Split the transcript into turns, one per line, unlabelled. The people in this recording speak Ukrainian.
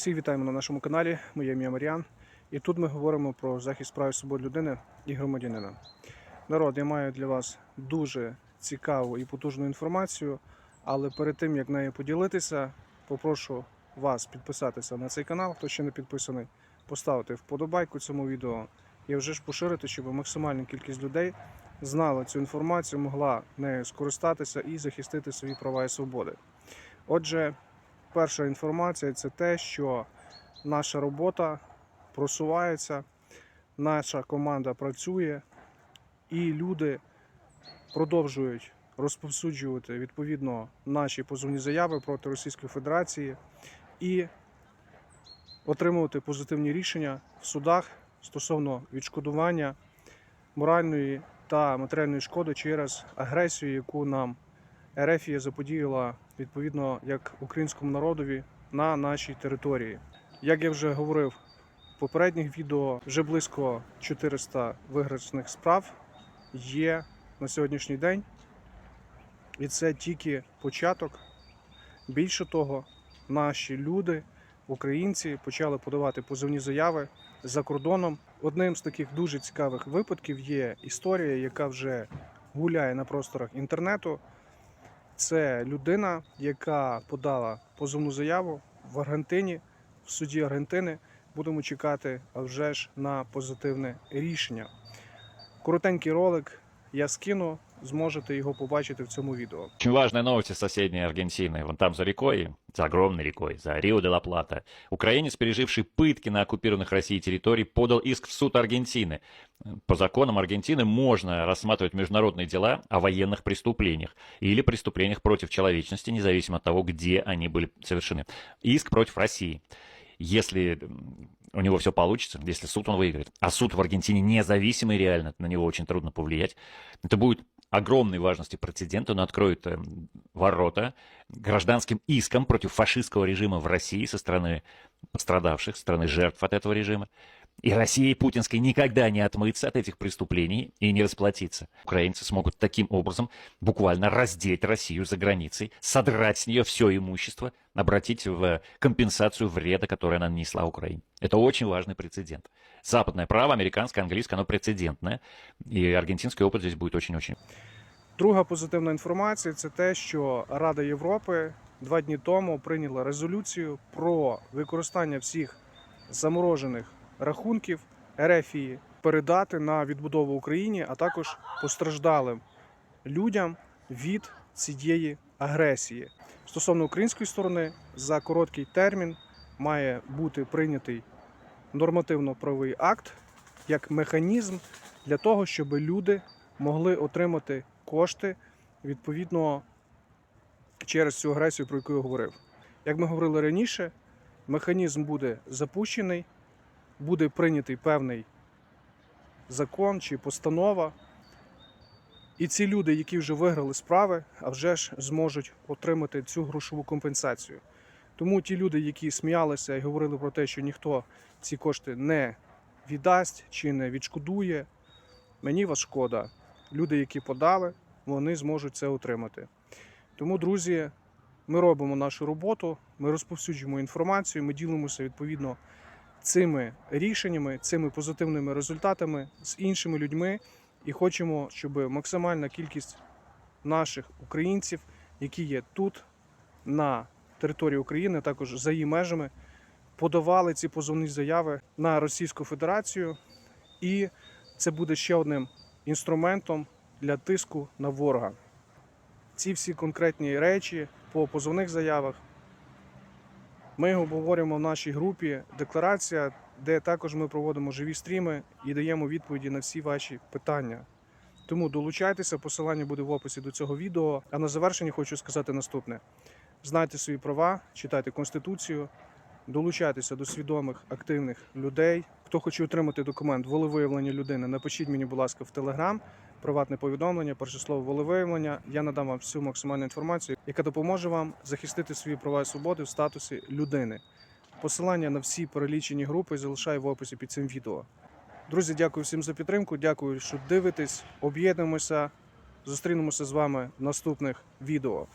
Всіх вітаємо на нашому каналі. Моє ім'я Маріан. І тут ми говоримо про захист прав і свобод людини і громадянина. Народ, я маю для вас дуже цікаву і потужну інформацію, але перед тим як нею поділитися, попрошу вас підписатися на цей канал, хто ще не підписаний, поставити вподобайку цьому відео і вже ж поширити, щоб максимальна кількість людей знала цю інформацію, могла нею скористатися і захистити свої права і свободи. Отже, перша інформація це те, що наша робота просувається, наша команда працює, і люди продовжують розповсюджувати відповідно наші позовні заяви проти Російської Федерації і отримувати позитивні рішення в судах стосовно відшкодування моральної та матеріальної шкоди через агресію, яку нам Ерефія заподіяла відповідно як українському народові на нашій території. Як я вже говорив в попередніх відео, вже близько 400 виграшних справ є на сьогоднішній день, і це тільки початок. Більше того, наші люди, українці, почали подавати позовні заяви за кордоном. Одним з таких дуже цікавих випадків є історія, яка вже гуляє на просторах інтернету. Це людина, яка подала позовну заяву в Аргентині, в суді Аргентини. Будемо чекати а вже ж на позитивне рішення. Коротенький ролик я скину, зможете його побачити в цьому відео.
Очень важная новость из соседней Аргентины. Вон там за рекой, за огромной рекой, за Рио-де-ла-Плата. Украинец, переживший пытки на оккупированных Россией территорий, подал иск в суд Аргентины. По законам Аргентины можно рассматривать международные дела о военных преступлениях или преступлениях против человечности, независимо от того, где они были совершены. Иск против России. Если у него все получится, если суд он выиграет, а суд в Аргентине независимый реально, на него очень трудно повлиять, это будет огромной важности прецедент, он откроет э, ворота гражданским искам против фашистского режима в России со стороны пострадавших, со стороны жертв от этого режима. И Россия путинской никогда не отмыться от этих преступлений и не расплатиться. Украинцы смогут таким образом буквально раздеть Россию за границей, содрать с нее все имущество, обратить в компенсацию вреда, который она нанесла Украине. Это очень важный прецедент. Западное право, американское, английское, оно прецедентное. И аргентинский опыт здесь будет очень-очень
Друга позитивна інформація це те, що Рада Європи два дні тому прийняла резолюцію про використання всіх заморожених рахунків Ерефії передати на відбудову Україні, а також постраждалим людям від цієї агресії. Стосовно української сторони, за короткий термін має бути прийнятий нормативно-правовий акт як механізм для того, щоб люди могли отримати кошти відповідно через цю агресію, про яку я говорив. Як ми говорили раніше, механізм буде запущений, буде прийнятий певний закон чи постанова. І ці люди, які вже виграли справи, а вже ж зможуть отримати цю грошову компенсацію. Тому ті люди, які сміялися і говорили про те, що ніхто ці кошти не віддасть чи не відшкодує, мені вас шкода. Люди, які подали, вони зможуть це отримати. Тому, друзі, ми робимо нашу роботу, ми розповсюджуємо інформацію, ми ділимося відповідно цими рішеннями, цими позитивними результатами з іншими людьми і хочемо, щоб максимальна кількість наших українців, які є тут, на території України, також за її межами, подавали ці позовні заяви на Російську Федерацію, і це буде ще одним інструментом для тиску на ворога. Ці всі конкретні речі по позовних заявах ми обговорюємо в нашій групі Декларація, де також ми проводимо живі стріми і даємо відповіді на всі ваші питання. Тому долучайтеся, посилання буде в описі до цього відео. А на завершення хочу сказати наступне: знайте свої права, читайте Конституцію, долучайтеся до свідомих активних людей. Хто хоче отримати документ волевиявлення людини, напишіть мені, будь ласка, в Телеграм, приватне повідомлення, перше слово волевиявлення. Я надам вам всю максимальну інформацію, яка допоможе вам захистити свої права і свободи в статусі людини. Посилання на всі перелічені групи залишаю в описі під цим відео. Друзі, дякую всім за підтримку. Дякую, що дивитесь. Об'єднуємося. Зустрінемося з вами в наступних відео.